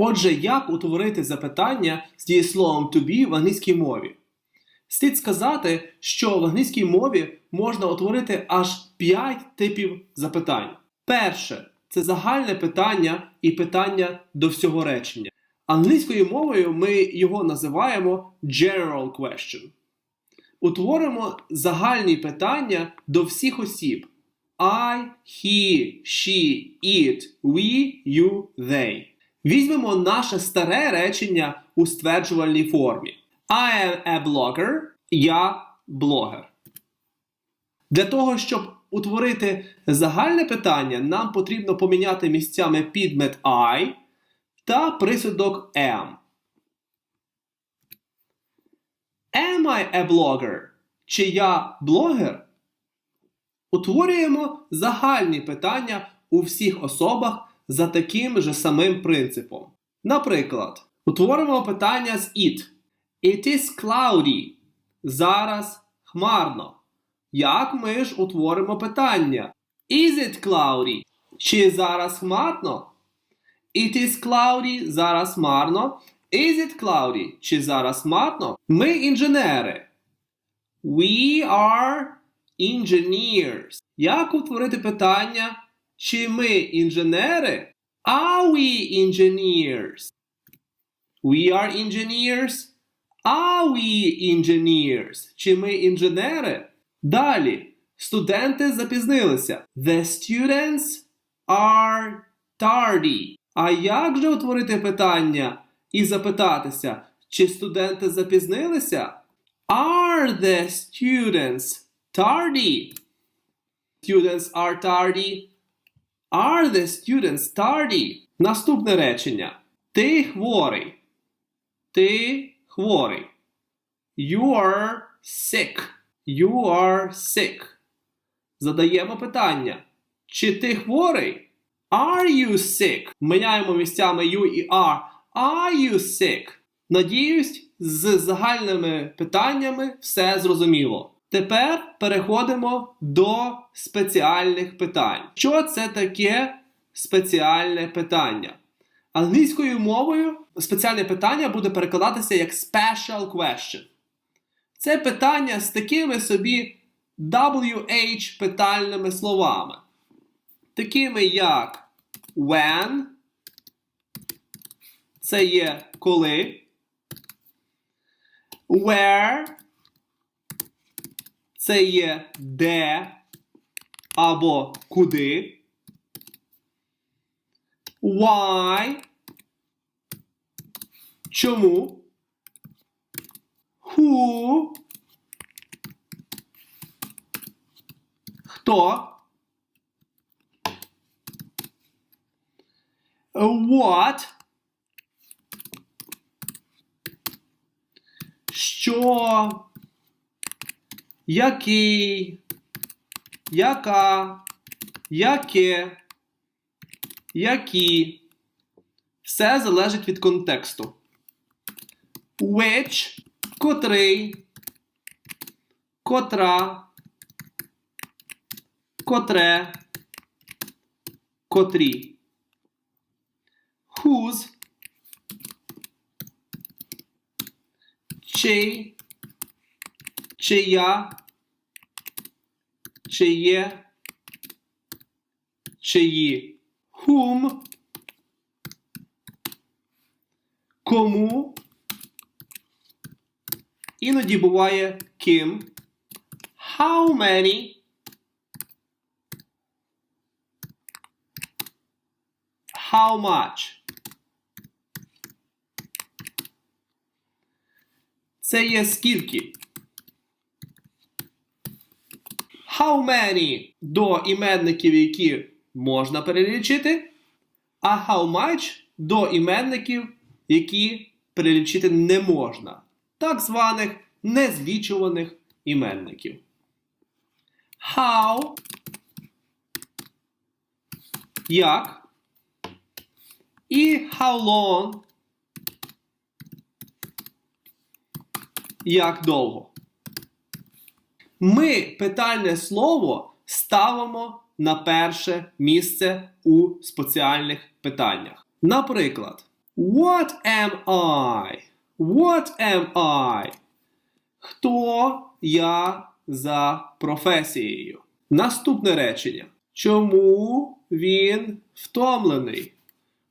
Отже, як утворити запитання з дієсловом to be в англійській мові? Слід сказати, що в англійській мові можна утворити аж 5 типів запитань. Перше це загальне питання і питання до всього речення. Англійською мовою ми його називаємо general question. Утворимо загальні питання до всіх осіб: I, he, she, it, we, you, they. Візьмемо наше старе речення у стверджувальній формі. I am a blogger. Я блогер. Для того, щоб утворити загальне питання, нам потрібно поміняти місцями підмет I та присудок am. Am I a blogger? Чи я блогер? Утворюємо загальні питання у всіх особах за таким же самим принципом. Наприклад, утворимо питання з it. It is cloudy. Зараз хмарно. Як ми ж утворимо питання? Is it cloudy? Чи зараз хмарно? It is cloudy. Зараз хмарно. Is it cloudy? Чи зараз хмарно? Ми інженери. We are engineers. Як утворити питання? Чи ми інженери? Are we engineers? We are engineers. Are we engineers? Чи ми інженери? Далі. Студенти запізнилися. The students are tardy. А як же утворити питання і запитатися, чи студенти запізнилися? Are the students tardy? Students are tardy. Are the students tardy? Наступне речення. Ти хворий. Ти хворий. You are sick. You are sick. Задаємо питання. Чи ти хворий? Are you sick? Міняємо місцями you і are. Are you sick? Надіюсь, з загальними питаннями все зрозуміло. Тепер переходимо до спеціальних питань. Що це таке спеціальне питання? Англійською мовою спеціальне питання буде перекладатися як special question. Це питання з такими собі WH питальними словами. Такими як when, це є коли, where, це є де або куди, why, чому, who, хто, what, що, який, яка, яке, які. Все залежить від контексту. Which, котрий, котра, котре, котрі. Whose, чий, чия, чиє, чиї. Whom, кому. Іноді буває ким. How many. How much. Це є скільки. How many до іменників, які можна перелічити, а how much до іменників, які перелічити не можна. Так званих незлічуваних іменників. How як і how long як довго. Ми питальне слово ставимо на перше місце у спеціальних питаннях. Наприклад, What am I? What am I? Хто я за професією? Наступне речення. Чому він втомлений?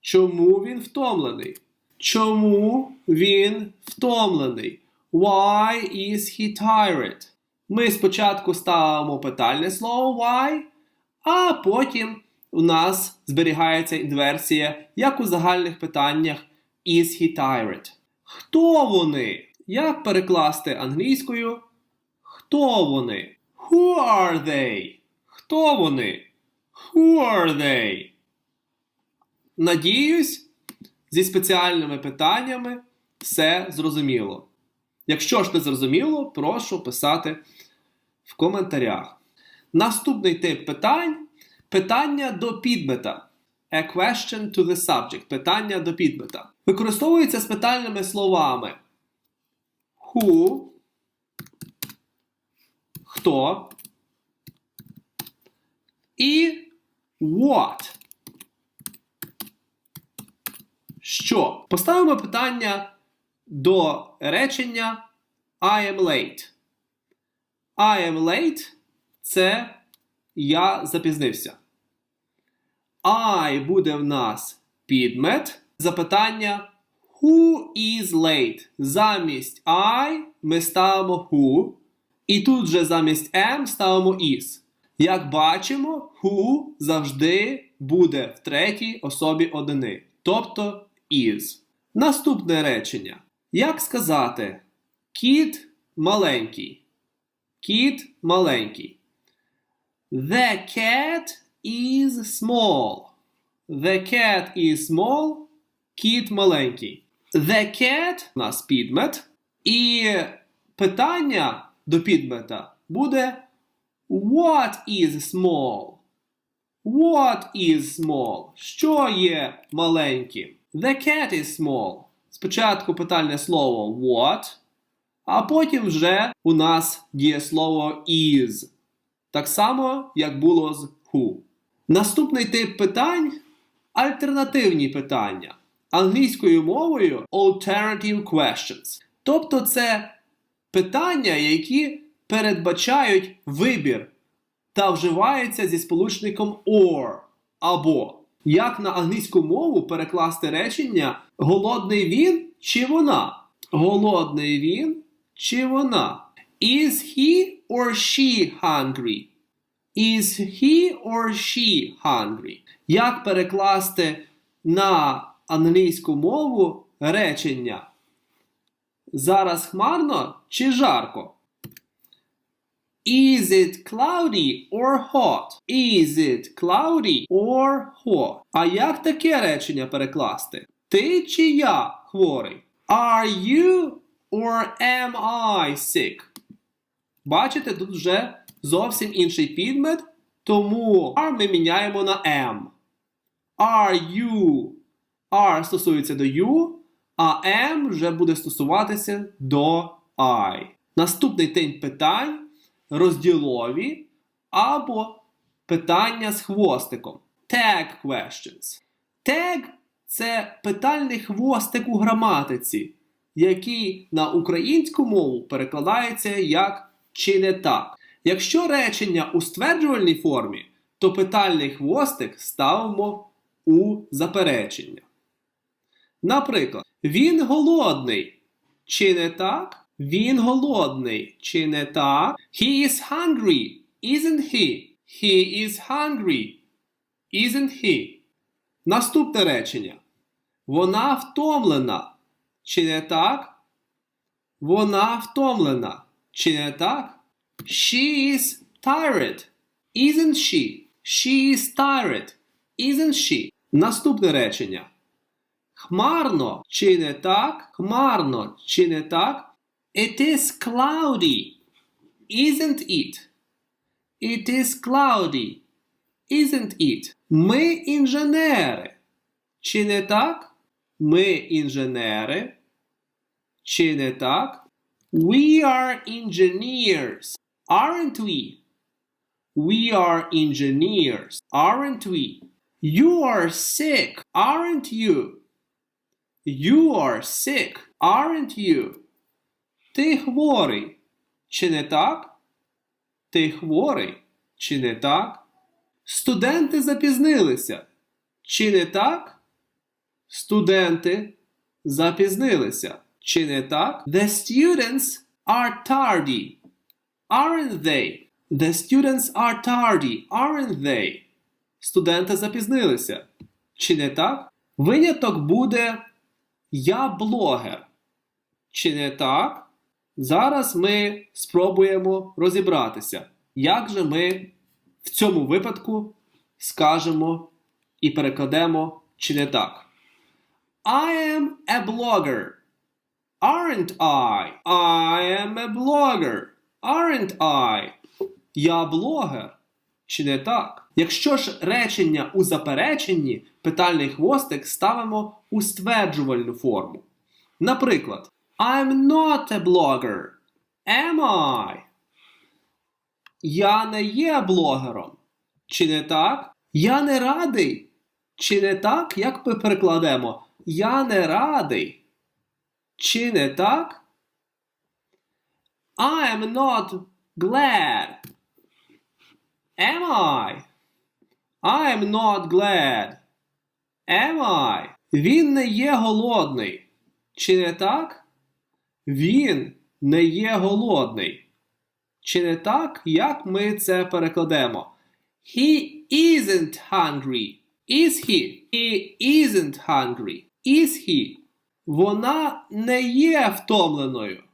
Чому він втомлений? Чому він втомлений? Why is he tired? Ми спочатку ставимо питальне слово why, а потім у нас зберігається інверсія, як у загальних питаннях is he tired? Хто вони? Як перекласти англійською? Хто вони? Who are they? Хто вони? Who are they? Надіюсь, зі спеціальними питаннями все зрозуміло. Якщо ж не зрозуміло, прошу писати в коментарях. Наступний тип питань питання до підмета. A question to the subject. Питання до підмета. Використовується з питальними словами who, хто і what. Що? Поставимо питання до речення I am late. I am late це я запізнився. I буде в нас підмет. Запитання Who is late? Замість I ми ставимо who. І тут же замість am ставимо is. Як бачимо, who завжди буде в третій особі одини. Тобто is. Наступне речення. Як сказати кіт маленький? Кіт маленький. The cat is small. The cat is small. Кіт маленький. The cat у нас підмет. І питання до підмета буде What is small? What is small? Що є маленьким? The cat is small. Спочатку питальне слово what, а потім вже у нас дієслово is. Так само, як було з who. Наступний тип питань альтернативні питання. Англійською мовою alternative questions. Тобто це питання, які передбачають вибір та вживаються зі сполучником or або. Як на англійську мову перекласти речення голодний він чи вона? Голодний він чи вона? Is he or she hungry? Is he or she hungry? Як перекласти на англійську мову речення? Зараз хмарно чи жарко? Is it cloudy or hot? Is it cloudy or hot? А як таке речення перекласти? Ти чи я хворий? Are you or am I sick? Бачите, тут вже зовсім інший підмет, тому are ми міняємо на am. Are you? Are стосується до you, а am вже буде стосуватися до I. Наступний тип питань розділові або питання з хвостиком. Tag questions. Tag це питальний хвостик у граматиці, який на українську мову перекладається як чи не так. Якщо речення у стверджувальній формі, то питальний хвостик ставимо у заперечення. Наприклад, він голодний. Чи не так? Він голодний. Чи не так? He is hungry. Isn't he? He is hungry. Isn't he? Наступне речення. Вона втомлена. Чи не так? Вона втомлена. Чи не так? She is tired. Isn't she? She is tired. Isn't she? Наступне речення. Хмарно. Чи не так? Хмарно. Чи не так? It is cloudy. Isn't it? It is cloudy. Isn't it? Ми інженери. Чи не так? Ми інженери. Чи не так? We are engineers. Aren't we? We are engineers. Aren't we? You are sick. Aren't you? You are sick, aren't you? Ти хворий. Чи не так? Ти хворий. Чи не так? Студенти запізнилися. Чи не так? Студенти запізнилися. Чи не так? The students are tardy. Aren't they? The students are tardy, aren't they? Студенти запізнилися. Чи не так? Виняток буде Я блогер. Чи не так? Зараз ми спробуємо розібратися, як же ми в цьому випадку скажемо і перекладемо чи не так. I am a blogger. Aren't I? I am a blogger. Aren't I? Я блогер. Чи не так? Якщо ж речення у запереченні, питальний хвостик ставимо у стверджувальну форму. Наприклад, I'm not a blogger. Am I? Я не є блогером. Чи не так? Я не радий. Чи не так, як ми перекладемо? Я не радий. Чи не так? I am not glad. Am I? I am not glad. Am I? Він не є голодний. Чи не так? Він не є голодний. Чи не так, як ми це перекладемо? He isn't hungry. Is he? He isn't hungry. Is he? Вона не є втомленою.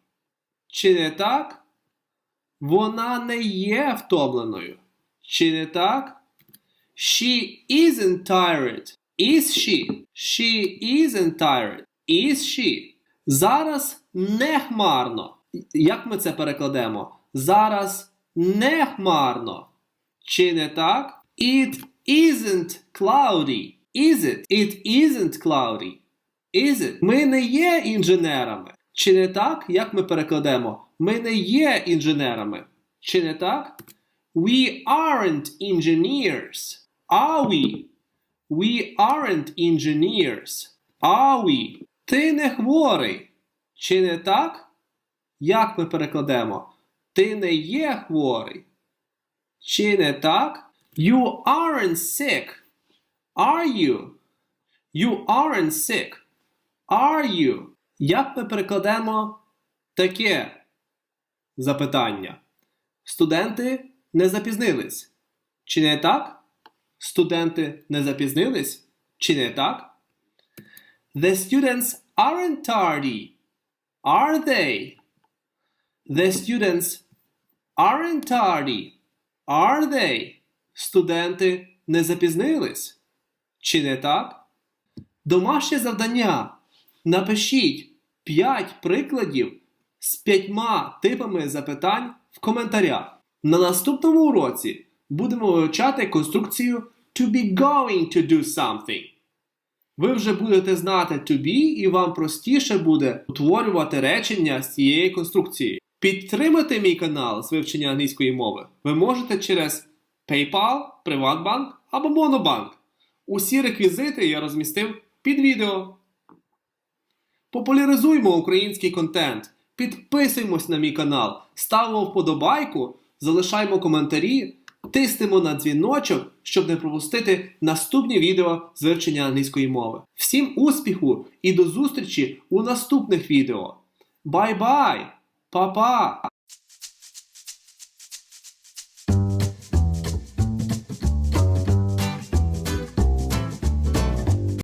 Чи не так? Вона не є втомленою. Чи не так? She isn't tired. Is she? She isn't tired. Is she? Зараз не хмарно. Як ми це перекладемо? Зараз не хмарно. Чи не так? It isn't cloudy. Is it? It isn't cloudy. Is it? Ми не є інженерами. Чи не так? Як ми перекладемо? Ми не є інженерами. Чи не так? We aren't engineers. Are we? We aren't engineers. Are we? Ти не хворий. Чи не так? Як ми перекладемо? Ти не є хворий. Чи не так? You aren't sick. Are you? You aren't sick. Are you? Як ми перекладемо таке запитання? Студенти не запізнились. Чи не так? Студенти не запізнились? Чи не так? The students aren't tardy. Are they? The students aren't tardy. Are they? Студенти не запізнились? Чи не так? Домашнє завдання. Напишіть 5 прикладів з п'ятьма типами запитань в коментарях. На наступному уроці будемо вивчати конструкцію to be going to do something. Ви вже будете знати to be, і вам простіше буде утворювати речення з цієї конструкції. Підтримати мій канал з вивчення англійської мови ви можете через PayPal, PrivatBank або Monobank. Усі реквізити я розмістив під відео. Популяризуймо український контент, підписуємось на мій канал, ставимо вподобайку, залишаємо коментарі, тиснемо на дзвіночок, щоб не пропустити наступні відео з англійської мови. Всім успіху і до зустрічі у наступних відео. Бай-бай! Па-па!